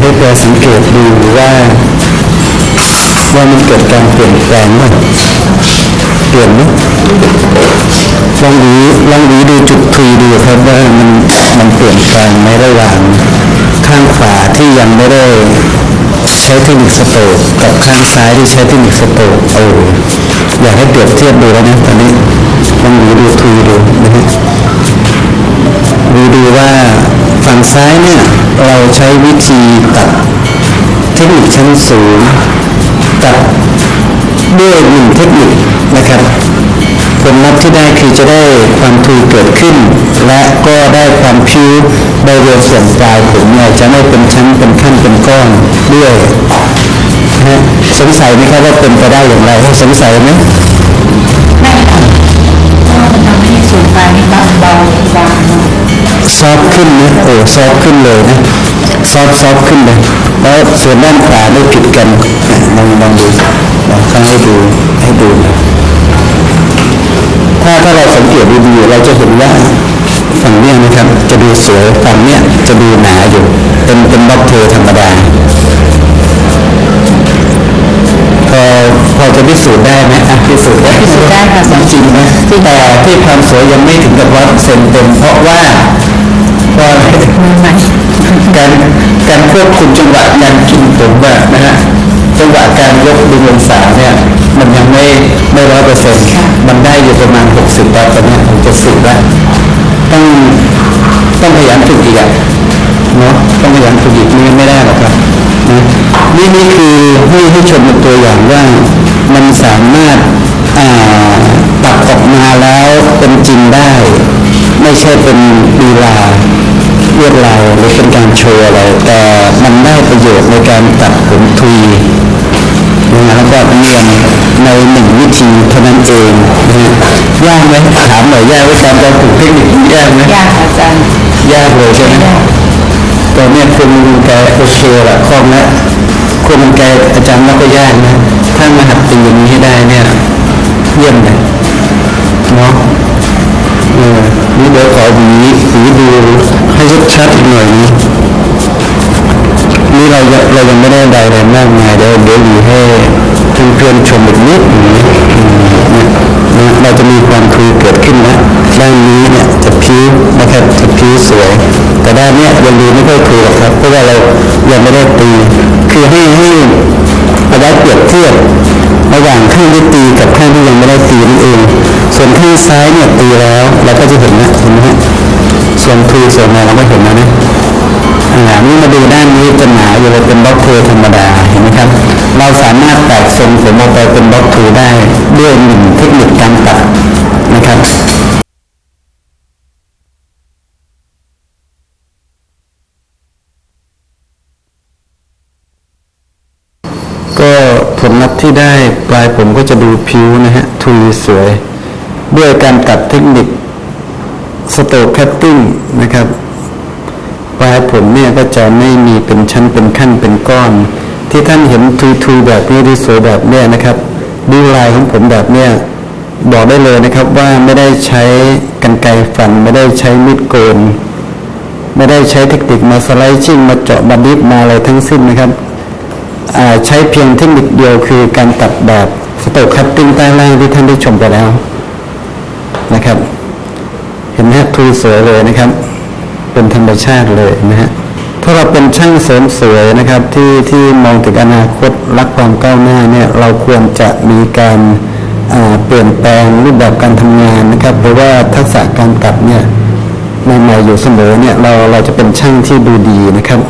ให้แกสังเกตดูว่าว่ามันเกิดการเปลี่ยนแปลงไหมเปลี่ยนไหมลองหวีลองหวีดูจุดทุยดูครับว่ามันมันเปลี่ยนแปลงในระหว่างข้างขวาที่ยังไม่ได้ใช้เทคนิคสโตกกับข้างซ้ายที่ใช้เทคนิคสโตกเอออยากให้เปรียบเทียบดูแล้วนะตอนนี้ลองหวีดูทุยดูนะฮะดูดูว่า ฝั่งซ้ายเนี่ยเราใช้วิธีตัดเทคนิคชั้นสูงตัดด้วยหนึ่งเทคนิคนะครับผลลัพธ์ที่ได้คือจะได้ความทุยเกิดขึ้น และก็ได้ความผิวบริเวณส่วนปลายผมเนี่ยจะไม่เป็นชั้นเป็นขั้นเป็นก้อนด้วยนะฮะสงสัยไหมครับว่าเป็นไปได้อย่างไรสงสัยไหมไม่ค่ะเพราะมันทำให้ส่วนปลายนี่เบาเบาบางเนอะ ซอฟต์ขึ้นนะโอ้ซอฟต์ขึ้นเลยนะซอฟต์ซอฟต์ขึ้นเลยแล้วส่วนด้านขวาไม่ผิดกันลองลองดูลองข้างให้ดูให้ดูนะถ้าถ้าเราสังเกตดีๆเราจะเห็นว่าฝั่งเนี้ยนะครับ จะดูสวยฝั่งเนี้ยจะดูหนาอยู่ เป็นเป็นบล็อกเทธรรมดาพอพอจะพิสูจน์ได้ไหมอะพิสูจน์ได้พิสูจน์ได้ค่ะจริงนะแต่ที่ความสวยยังไม่ถึงกับร้อยเปอร์เซ็นต์เต็มเพราะว่าเพ ราะอใหม่การการควบคุมจังหวะการกินผมแบบนะฮะจังหวะการยกดึงองศาเนี่ย มันยังไม่ไม่ร้อยเปอร์เซ็นต์มันได้อยู่ประมาณหกสิบแล้วตอนเนี้หกเจ็ดสิบแล้วต้องต้องขยันฝึกอีกอะเนาะต้องขยันฝึกอีกนี่ไม่ได้หรอกครับนี่นี่คือให้ให้ชมเป็นตัวอย่างว่ามันสามารถอ่าตัดออกมาแล้วเป็นจริงได้ ไม่ใช่เป็นลีลาลวดลาหรือเป็นการโชว์อะไร แต่มันได้ประโยชน์ในการตัดผมทุยนะแล้วก็เนียนในหนึ่งวิธีเท่านั้นเองนะยากไหมถามหน่อยยากไหมการจะฝึกเทคนิคยากไหมยากอาจารย์ยากเลยใช่ไหมต่เนี่ยคุณแกโอเคละคล่องแล้วคุณแกอาจารย์ว่าก็ยากนะถ้ามาหัดตีอย่างนี้ให้ได้เนี่ยเยี่ยมเลยเนาะ ออนี่เดี๋ยวขอหวีหวีดูให้ชัดๆอีกหน่อยนึงนี่เราเรายังไม่ได้ใดอะไรมากมายเดี๋ยวเดี๋ยวหวีให้เพื่อนๆชมอีกนิดหนึ่งนะอืมเนี่ยนะเราจะมีความคุยเกิดขึ้นนะด้านนี้เนี่ยจะผิวนะครับจะผิวสวย แต่ด้านเนี้ยยังดูไม่ค่อยคุยหรอกครับเพราะว่าเรายังไม่ได้ตีคือให้ให้เอาไว้เปรียบเทียบระหว่างข้างที่ตีกับข้างที่ยังไม่ได้ตีนั่นเอง ส่วนข้างซ้ายเนี่ยตีแล้วเราก็จะเห็นนะเห็นไหมฮะส่วนทีส่วนมาเราก็เห็นนะนะอ่านี่มาดูด้านนี้จะหนาอยู่เลยเป็นบล็อกทูธรรมดาเห็นไหมครับ เราสามารถแตกทรงผมออกไปเป็นบล็อกทูได้ด้วยหนึ่งเทคนิคการตัดนะครับก็ผลลัพธ์ที่ได้ปลายผมก็จะดูผิวนะฮะทุยสวย ด้วยการตัดเทคนิคสโตแคตติ้งนะครับปลายผมเนี่ยก็จะไม่มีเป็นชั้นเป็นขั้นเป็นก้อน ที่ท่านเห็นทุยๆแบบนี้ที่สวยแบบเนี้ยนะครับ ดูลายของผมแบบเนี้ยบอกได้เลยนะครับว่าไม่ได้ใช้กันไกรฟัน ไม่ได้ใช้มีดโกน ไม่ได้ใช้เทคนิคมาสไลด์ชิ่งมาเจาะบันดิดมาอะไรทั้งสิ้นนะครับใช้เพียงเทคนิคเดียวคือการตัดแบบสโตคัตติ้งใต้ล่างที่ท่านได้ชมไปแล้ว นะครับ เห็นไหมทุยสวยเลยนะครับ เป็นธรรมชาติเลยนะฮะถ้าเราเป็นช่างเสริมสวยนะครับที่ที่มองถึงอนาคตรักความก้าวหน้าเนี่ยเราควรจะมีการเปลี่ยนแปลงรูปแบบการทำงานนะครับเพราะว่าทักษะการตัดเนี่ยใหม่ๆอยู่เสมอเนี่ยเราเราจะเป็นช่างที่ดูดีนะครับ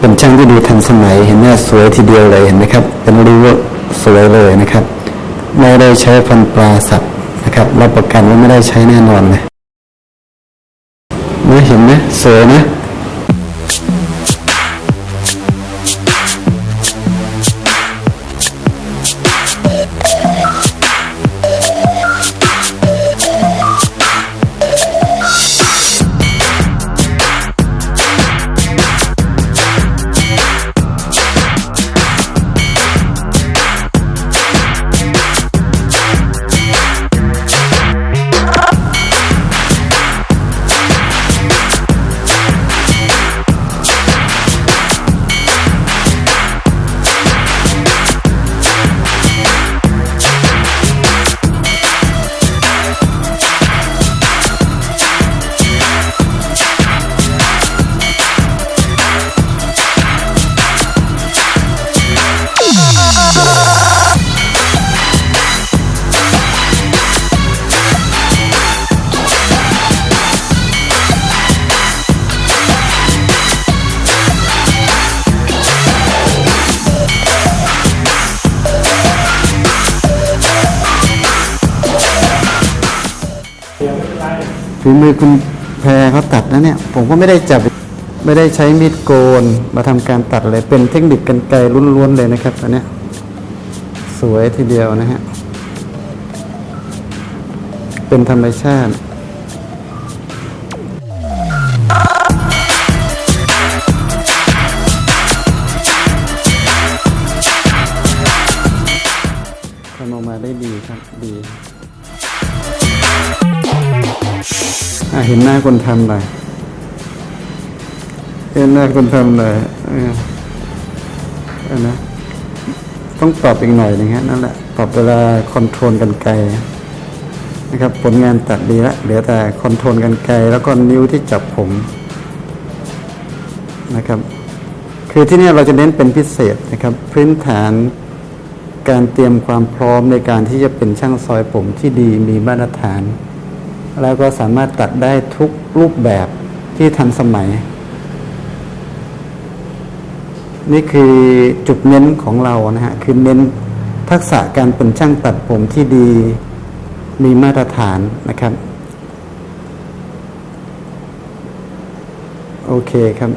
เป็นช่างที่ดูทันสมัยเห็นไหมสวยทีเดียวเลยเห็นไหมครับ เป็นริ้สวยเลยนะครับ ไม่ได้ใช้ฟันปลาสัตว์ นะครับรับประกันว่าไม่ได้ใช้แน่นอนเลยนะเห็นไหมสวยนะ ฝีมือคุณแพรเขาตัดนะเนี่ย ผมก็ไม่ได้จับไม่ได้ใช้มีดโกนมาทำการตัดเลยเป็นเทคนิคกันไกลล้วนๆเลยนะครับอันเนี้ยสวยทีเดียวนะฮะเป็นธรรมชาติ เห็นหน้าคนทำหน่อยเห็นหน้าคนทำหน่อยออเออนะต้องปรับอีกหน่อยนึงฮะนั่นแหละปรับเวลาคอนโทรลกันไกลนะครับ ผลงานตัดดีละเหลือแต่คอนโทรลกันไกลแล้วก็นิ้วที่จับผมนะครับ คือที่นี่เราจะเน้นเป็นพิเศษนะครับ พื้นฐานการเตรียมความพร้อมในการที่จะเป็นช่างซอยผมที่ดีมีมาตรฐาน แล้วก็สามารถตัดได้ทุกรูปแบบที่ทันสมัย นี่คือจุดเน้นของเรานะฮะ คือเน้นทักษะการเป็นช่างตัดผมที่ดีมีมาตรฐานนะครับ โอเคครับ